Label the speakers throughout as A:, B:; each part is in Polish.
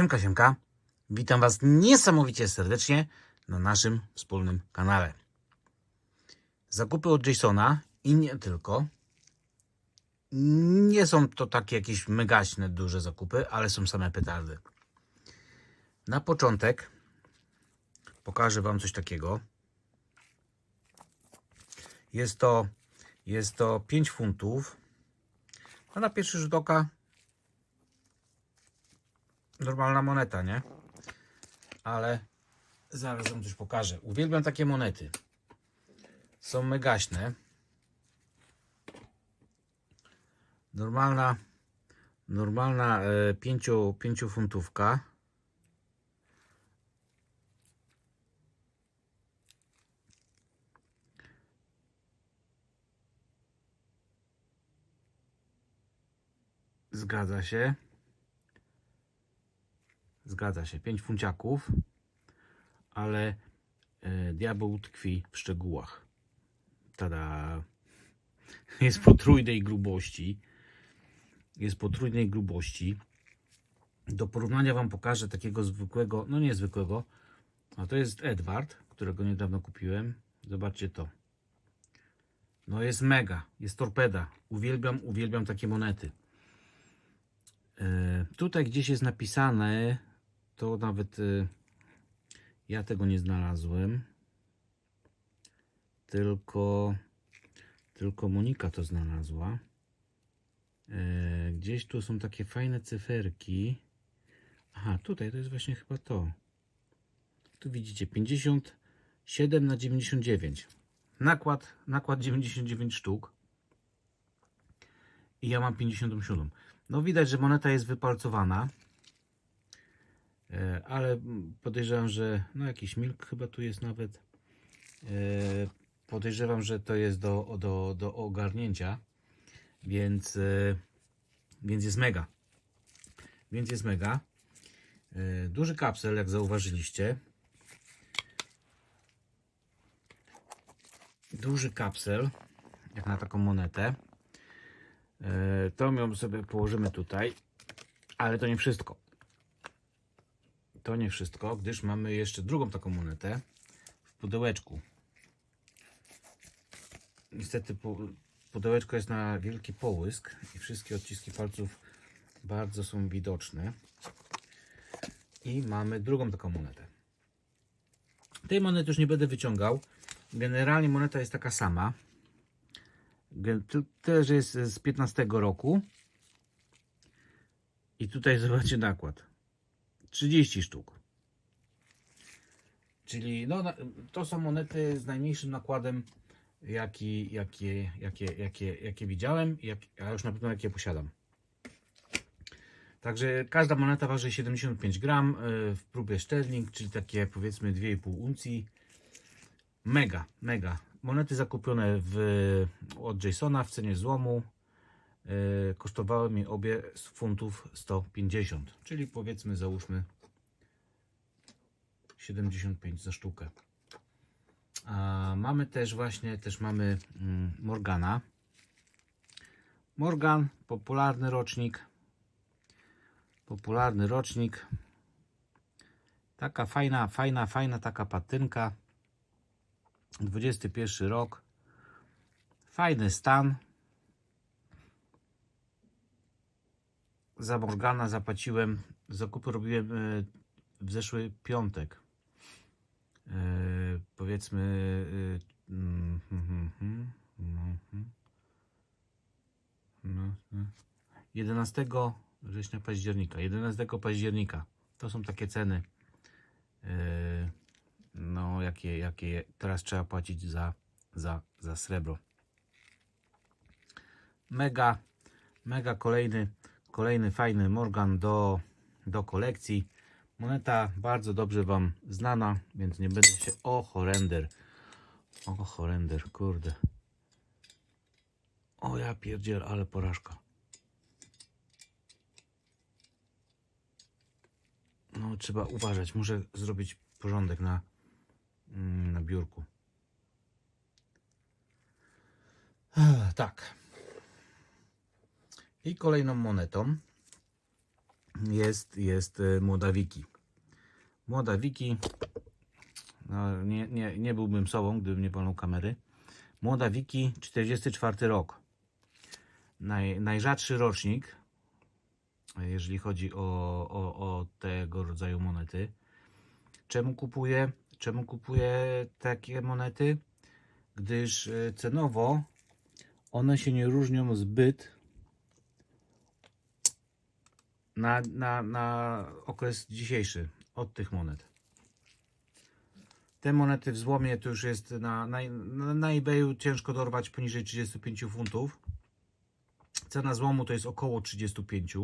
A: Siemka, siemka. Witam Was niesamowicie serdecznie na naszym wspólnym kanale. Zakupy od Jasona i nie tylko. Nie są to takie jakieś megaśne, duże zakupy, ale są same petardy. Na początek pokażę Wam coś takiego. Jest to, jest to 5 funtów. A na pierwszy rzut oka normalna moneta, nie? Ale zaraz wam coś pokażę. Uwielbiam takie monety. Są megaśne. Normalna, normalna e, pięciu, pięciofuntówka. Zgadza się. Zgadza się, 5 funciaków, ale e, diabeł tkwi w szczegółach. Tada! Jest potrójnej grubości. Jest potrójnej grubości. Do porównania Wam pokażę takiego zwykłego, no nie zwykłego, a to jest Edward, którego niedawno kupiłem. Zobaczcie to. No jest mega, jest torpeda. Uwielbiam, uwielbiam takie monety. E, Tutaj gdzieś jest napisane, to nawet e, ja tego nie znalazłem. Tylko, tylko Monika to znalazła. E, Gdzieś tu są takie fajne cyferki. Aha, tutaj to jest właśnie chyba to. Tu widzicie 57 na 99. Nakład, nakład 99 sztuk. I ja mam 57. No widać, że moneta jest wypalcowana. E, Ale podejrzewam, że no jakiś milk chyba tu jest nawet. E, Podejrzewam, że to jest do, do, do ogarnięcia. Więc, e, więc jest mega. Więc jest mega. Duży kapsel, jak zauważyliście. Duży kapsel, jak na taką monetę. To ją sobie położymy tutaj, ale to nie wszystko. To nie wszystko, gdyż mamy jeszcze drugą taką monetę w pudełeczku. Niestety pu- pudełeczko jest na wielki połysk i wszystkie odciski palców bardzo są widoczne. I mamy drugą taką monetę. Tej monety już nie będę wyciągał. Generalnie moneta jest taka sama. Że jest z 15 roku. I tutaj zobaczcie nakład. 30 sztuk. Czyli no, to są monety z najmniejszym nakładem, jaki, jakie, jakie, jakie, jakie widziałem, jak, a już na pewno jakie posiadam. Także każda moneta waży 75 gram y, w próbie sterling, czyli takie powiedzmy 2,5 uncji. Mega, mega. Monety zakupione w, od Jasona w cenie złomu kosztowały mi obie z funtów 150, czyli powiedzmy załóżmy 75 za sztukę. A mamy też właśnie, też mamy mm, Morgana. Morgan, popularny rocznik. Popularny rocznik. Taka fajna, fajna, fajna taka patynka. 21 rok. Fajny stan. Za Morgana zapłaciłem, zakupy robiłem e, w zeszły piątek. E, powiedzmy e, mm, mhm, mhm, mhm. no, no. 11 września października 11 października to są takie ceny no jakie, jakie teraz trzeba płacić za, za, za srebro mega mega kolejny kolejny fajny Morgan do, do kolekcji moneta bardzo dobrze Wam znana więc nie będę się o horrender o horrender kurde o ja pierdziel ale porażka No, trzeba uważać. Muszę zrobić porządek na, mm, na biurku. Tak. I kolejną monetą jest, jest e, młoda Wiki. Młoda Wiki, no, nie, nie, nie byłbym sobą, gdybym nie palnął kamery. Młoda Wiki, 44 rok. Naj, najrzadszy rocznik, jeżeli chodzi o, o, o tego rodzaju monety. Czemu kupuję? Czemu kupuję takie monety? Gdyż e, cenowo one się nie różnią zbyt na, na, na okres dzisiejszy od tych monet. Te monety w złomie to już jest na, na, na, eBayu ciężko dorwać poniżej 35 funtów. Cena złomu to jest około 35.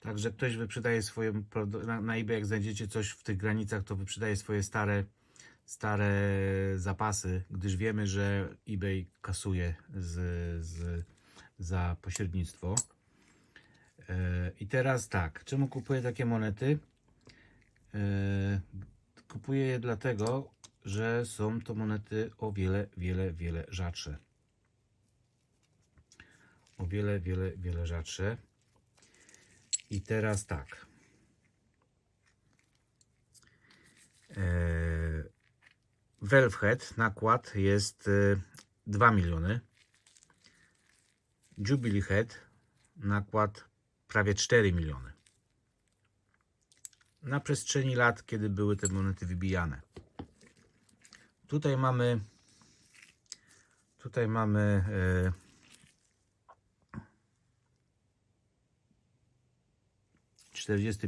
A: Także ktoś wyprzedaje swoje na, na eBay, jak znajdziecie coś w tych granicach, to wyprzedaje swoje stare, stare zapasy, gdyż wiemy, że eBay kasuje z, z, za pośrednictwo. E, I teraz tak, czemu kupuję takie monety? E, Kupuję je dlatego, że są to monety o wiele, wiele, wiele rzadsze. O wiele, wiele, wiele rzadsze. I teraz tak. Eee, Velvhead nakład jest e, 2 miliony. Jubilee Head nakład prawie 4 miliony. Na przestrzeni lat, kiedy były te monety wybijane. Tutaj mamy tutaj mamy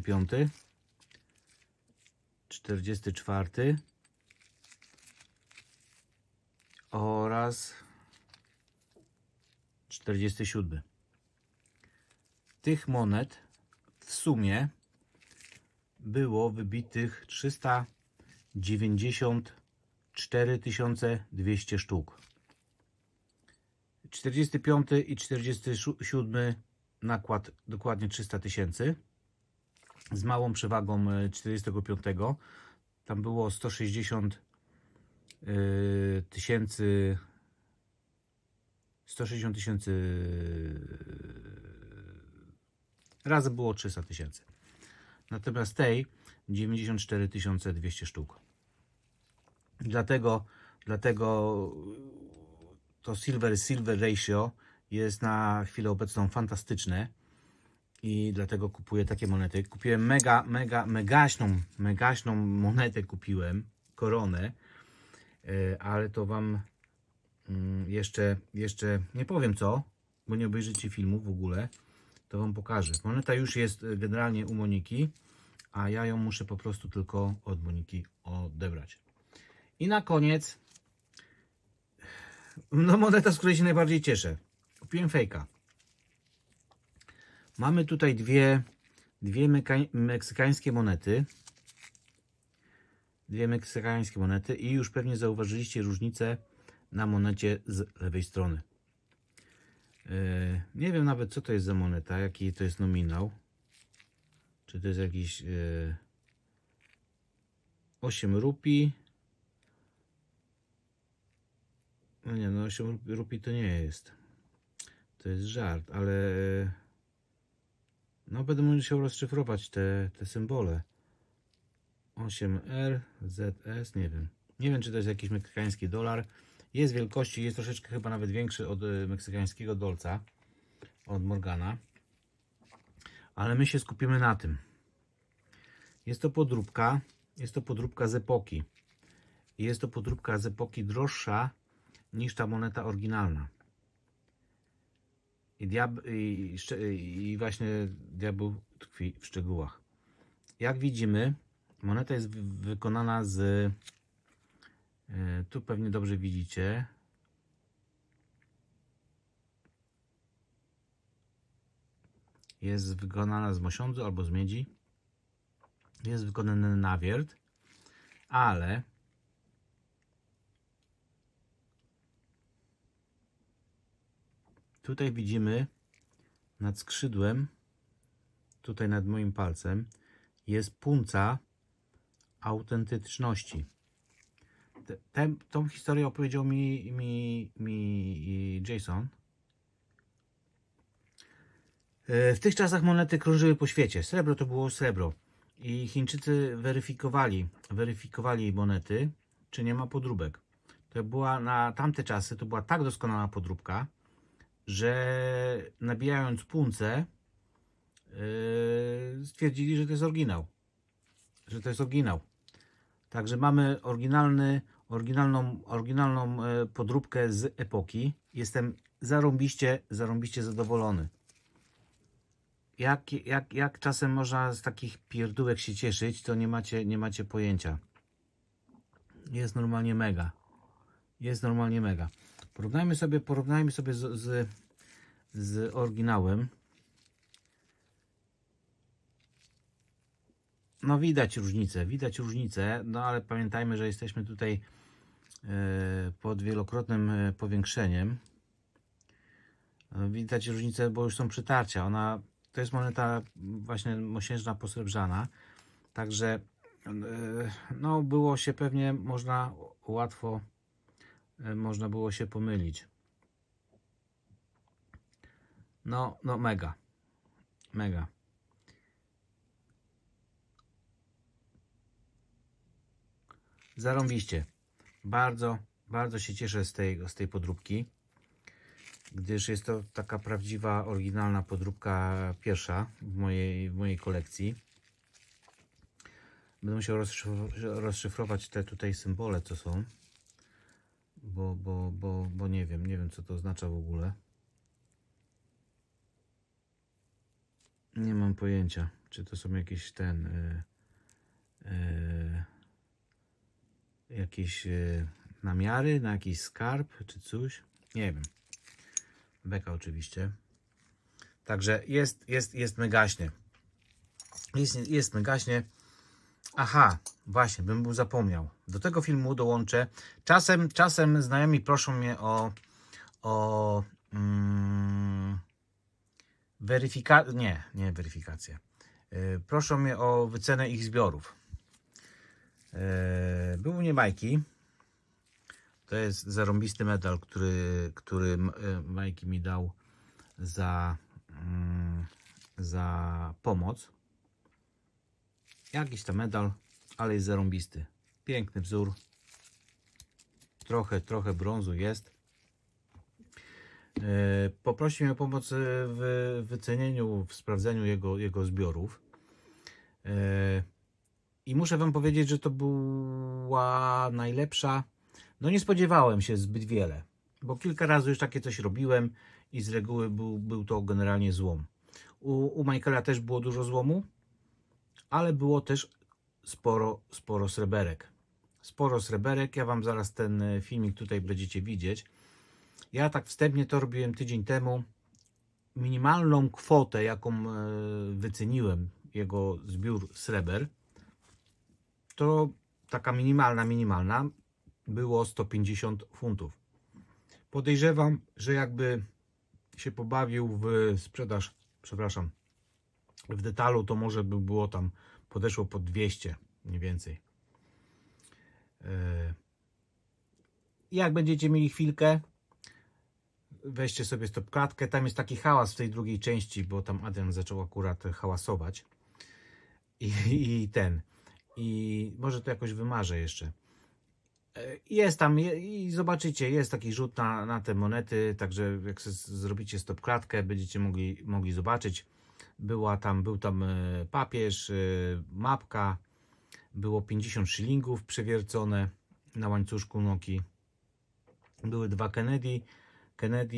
A: piąty, czterdziesty czwarty oraz czterdziesty siódmy. Tych monet w sumie było wybitych 394 200 sztuk. 45 i 47 nakład dokładnie 300 tysięcy z małą przewagą e, 45. Tam było 160 y, tysięcy 160 tysięcy razem było 300 tysięcy. Natomiast tej 94 200 sztuk. Dlatego, dlatego to silver silver ratio jest na chwilę obecną fantastyczne i dlatego kupuję takie monety. Kupiłem mega, mega, megaśną, megaśną monetę kupiłem, koronę, e, ale to Wam mm, jeszcze, jeszcze nie powiem co, bo nie obejrzycie filmu w ogóle, to Wam pokażę. Moneta już jest e, generalnie u Moniki, a ja ją muszę po prostu tylko od Moniki odebrać. I na koniec, no moneta, z której się najbardziej cieszę. Kupiłem fejka. Mamy tutaj dwie, dwie meksykańskie monety. Dwie meksykańskie monety i już pewnie zauważyliście różnicę na monecie z lewej strony. Yy, nie wiem nawet co to jest za moneta, jaki to jest nominał. Czy to jest jakiś yy, 8 rupii. No nie, no 8 rupi- to nie jest. To jest żart, ale no będę musiał rozszyfrować te, te symbole. 8R, ZS, nie wiem. Nie wiem, czy to jest jakiś meksykański dolar. Jest wielkości, jest troszeczkę chyba nawet większy od y, meksykańskiego dolca, od Morgana. Ale my się skupimy na tym. Jest to podróbka, jest to podróbka z epoki. Jest to podróbka z epoki droższa niż ta moneta oryginalna. I, diab, i, I właśnie diabeł tkwi w szczegółach. Jak widzimy, moneta jest wy- wykonana z. e, Tu pewnie dobrze widzicie. Jest wykonana z mosiądzu albo z miedzi. Jest wykonany nawiert, ale Tutaj widzimy nad skrzydłem, tutaj nad moim palcem, jest punca autentyczności. Te, tą historię opowiedział mi, mi, mi Jason. E, W tych czasach monety krążyły po świecie. Srebro to było srebro. I Chińczycy weryfikowali, weryfikowali monety, czy nie ma podróbek. To była na tamte czasy, to była tak doskonała podróbka, że nabijając punce, yy, stwierdzili, że to jest oryginał. Że to jest oryginał. Także mamy oryginalny, oryginalną, oryginalną e, podróbkę z epoki. Jestem zarąbiście, zarąbiście zadowolony. Jak, jak, jak czasem można z takich pierdółek się cieszyć, to nie macie, nie macie pojęcia. Jest normalnie mega. Jest normalnie mega. Porównajmy sobie, porównajmy sobie z, z, z oryginałem. No widać różnicę, widać różnicę, no ale pamiętajmy, że jesteśmy tutaj e, pod wielokrotnym e, powiększeniem. E, Widać różnicę, bo już są przytarcia. Ona to jest moneta właśnie mosiężna posrebrzana. Także e, no było się pewnie można łatwo można było się pomylić. No, no mega. Mega. Zarąbiście. Bardzo, bardzo się cieszę z tej, z tej podróbki, gdyż jest to taka prawdziwa, oryginalna podróbka pierwsza w mojej, w mojej kolekcji. Będę musiał rozszyfrować, te tutaj symbole, co są, bo, bo, bo, bo nie wiem, nie wiem co to oznacza w ogóle. Nie mam pojęcia, czy to są jakieś ten... y, y, jakieś e, namiary na jakiś skarb czy coś. Nie wiem. Beka oczywiście. Także jest, jest, jest megaśnie. Jest, jest megaśnie. Aha, właśnie, bym był zapomniał. Do tego filmu dołączę. Czasem, czasem znajomi proszą mnie o, o mm, weryfikację. Nie, nie weryfikację. Yy, proszą mnie o wycenę ich zbiorów. E, Był u mnie Majki. To jest zarąbisty medal, który, który e, Majki mi dał za, mm, za pomoc. Jakiś tam medal, ale jest zarąbisty. Piękny wzór. Trochę, trochę brązu jest. E, Poprosił mnie o pomoc w wycenieniu, w sprawdzeniu jego, jego zbiorów. I muszę Wam powiedzieć, że to była najlepsza. No nie spodziewałem się zbyt wiele, bo kilka razy już takie coś robiłem i z reguły był, był to generalnie złom. U, u Michaela też było dużo złomu, ale było też sporo, sporo sreberek. Sporo sreberek. Ja Wam zaraz ten e, filmik tutaj będziecie widzieć. Ja tak wstępnie to robiłem tydzień temu. Minimalną kwotę, jaką e, wyceniłem jego zbiór sreber, to taka minimalna, minimalna było 150 funtów. Podejrzewam, że jakby się pobawił w sprzedaż, przepraszam, w detalu, to może by było tam, podeszło pod 200 mniej więcej. E, Jak będziecie mieli chwilkę, weźcie sobie stopklatkę. Tam jest taki hałas w tej drugiej części, bo tam Adrian zaczął akurat hałasować. I, i ten i może to jakoś wymarzę jeszcze. E, Jest tam i zobaczycie, jest taki rzut na, na te monety, także jak zrobicie stop klatkę, będziecie mogli, mogli zobaczyć. Była tam, był tam e, papież, e, mapka, było 50 szylingów przewiercone na łańcuszku Noki. Były dwa Kennedy, Kennedy,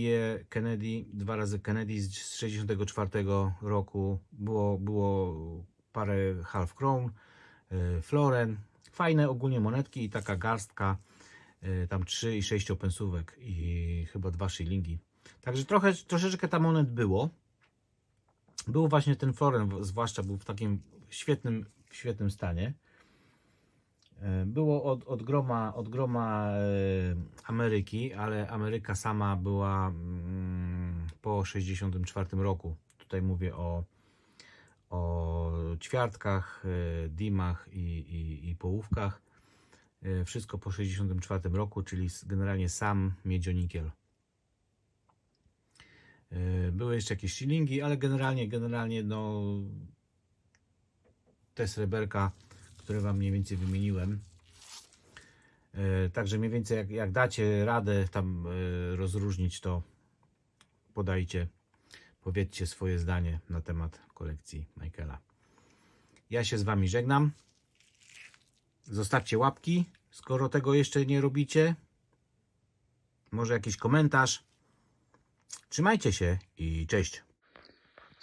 A: Kennedy, dwa razy Kennedy z 64 roku. Było, było parę half crown, floren. Fajne ogólnie monetki i taka garstka, y, tam 3 i 6 pensówek i chyba dwa shillingi. Także trochę, troszeczkę tam monet było. Był właśnie ten floren, zwłaszcza był w takim świetnym, świetnym stanie. E, Było od, od groma, od groma Ameryki, ale Ameryka sama była mm, po 64 roku. Tutaj mówię o, o ćwiartkach, e, dimach i, i, i połówkach. E, Wszystko po 64 roku, czyli generalnie sam miedzionikiel. E, Były jeszcze jakieś shillingi, ale generalnie, generalnie no te sreberka, które Wam mniej więcej wymieniłem. Także mniej więcej jak, jak dacie radę tam rozróżnić, to podajcie, powiedzcie swoje zdanie na temat kolekcji Michaela. Ja się z Wami żegnam. Zostawcie łapki, skoro tego jeszcze nie robicie. Może jakiś komentarz. Trzymajcie się i cześć.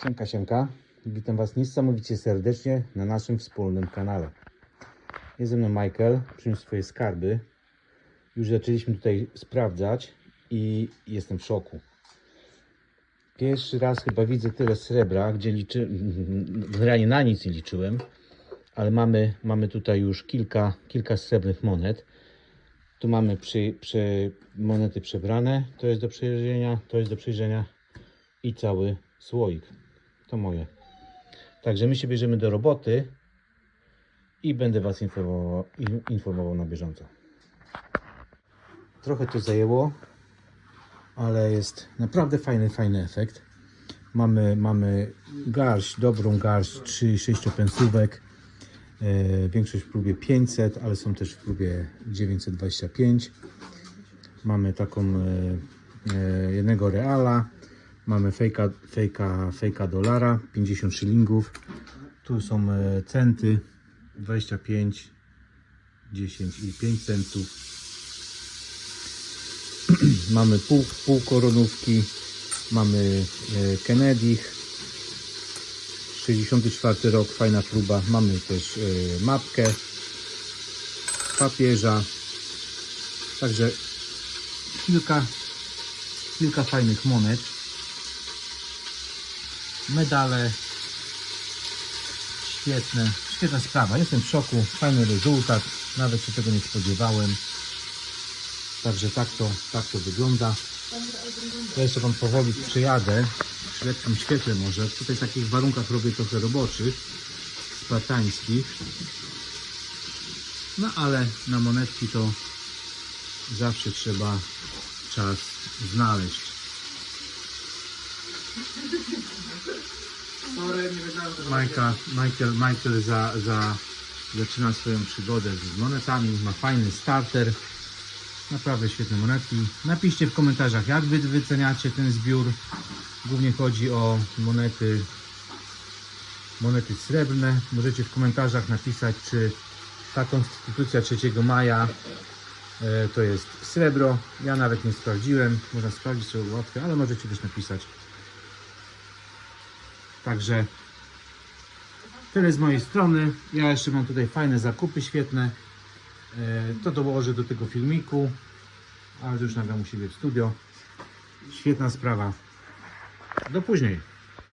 A: Siemka, siemka. Witam Was niesamowicie serdecznie na naszym wspólnym kanale. Jest ze mną Michael, przyniósł swoje skarby. Już zaczęliśmy tutaj sprawdzać i jestem w szoku. Pierwszy raz chyba widzę tyle srebra, gdzie liczy... generalnie na nic nie liczyłem, ale mamy, mamy tutaj już kilka, kilka srebrnych monet. Tu mamy przy, przy monety przebrane, to jest do przejrzenia, to jest do przejrzenia i cały słoik. To moje. Także my się bierzemy do roboty i będę Was informował, in- informował na bieżąco. Trochę to zajęło, ale jest naprawdę fajny, fajny efekt. Mamy, mamy garść, dobrą garść 3-6 pensówek. E, większość w próbie 500, ale są też w próbie 925. Mamy taką e, e, jednego reala. Mamy fejka, fejka, fejka dolara, 50 szylingów. Tu są centy, 25, 10 i 5 centów. Mamy pół, koronówki. Mamy e, Kennedy, 64 rok, fajna próba. Mamy też e, mapkę papieża. Także kilka, kilka fajnych monet. Medale. Świetne, świetna sprawa. Jestem w szoku. Fajny rezultat. Nawet się tego nie spodziewałem. Także tak to, tak to wygląda. Ja jeszcze Wam powoli przyjadę przy lepszym świetle może. Tutaj w takich warunkach robię trochę roboczych, spartańskich. No ale na monetki to zawsze trzeba czas znaleźć. Majka, Michael, Michael za, za, zaczyna swoją przygodę z monetami. Ma fajny starter. Naprawdę świetne monetki. Napiszcie w komentarzach, jak wy wyceniacie ten zbiór. Głównie chodzi o monety, monety srebrne. Możecie w komentarzach napisać, czy ta konstytucja 3 maja e, to jest srebro. Ja nawet nie sprawdziłem. Można sprawdzić sobie łatwiej, ale możecie też napisać. Także tyle z mojej strony. Ja jeszcze mam tutaj fajne zakupy świetne. E, To dołożę do tego filmiku, ale już nagram u siebie w studio. Świetna sprawa. Do później.